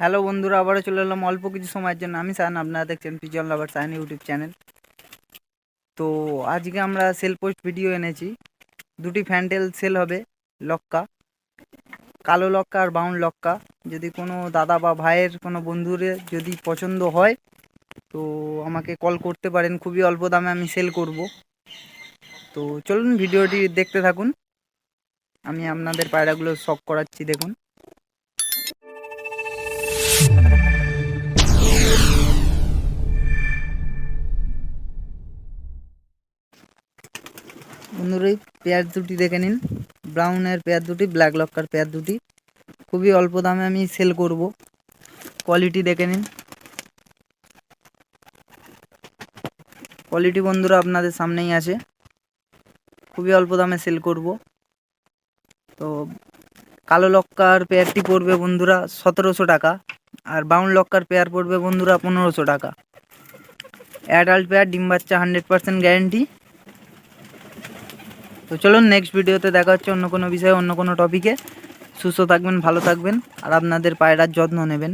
Hello বন্ধুরা, আবারও চলে এলাম অল্প কিছু সময়ের জন্য। আমি সায়ন, আপনারা দেখছেন pigeon lover Sayan YouTube channel তো আজকে আমরা সেল পোস্ট ভিডিও এনেছি। দুটি ফ্যান্ডেল সেল হবে, লক্কা। কালো লক্কা আর বাউন লক্কা। যদি কোনো দাদা বা ভাইয়ের কোনো বন্ধুরে যদি পছন্দ হয়, তো আমাকে কল করতে পারেন। খুবই অল্প দামে আমি সেল করব। তো চলুন ভিডিওটি দেখতে থাকুন। আমি আপনাদের পায়রাগুলো শখ করাচ্ছি, দেখুন। বন্ধুরা, এই পেয়ার দুটি দেখে নিন। ব্রাউনের পেয়ার দুটি ব্ল্যাক লক্কার পেয়ার দুটি। খুবই অল্প দামে আমি সেল করব। কোয়ালিটি দেখে নিন। কোয়ালিটি বন্ধুরা আপনাদের সামনেই আছে। খুবই অল্প দামে সেল করব। তো কালো লক্কার পেয়ারটি পড়বে বন্ধুরা সতেরোশো টাকা, আর বাউন লক্কার পেয়ার পড়বে বন্ধুরা পনেরোশো টাকা। অ্যাডাল্ট পেয়ার ডিম বাচ্চা হান্ড্রেড পার্সেন্ট গ্যারেন্টি তো চলুন নেক্সট ভিডিওতে দেখা হচ্ছে অন্য কোনো বিষয়ে, অন্য কোনো টপিকে সুস্থ থাকবেন, ভালো থাকবেন, আর আপনাদের পায়রার যত্ন নেবেন।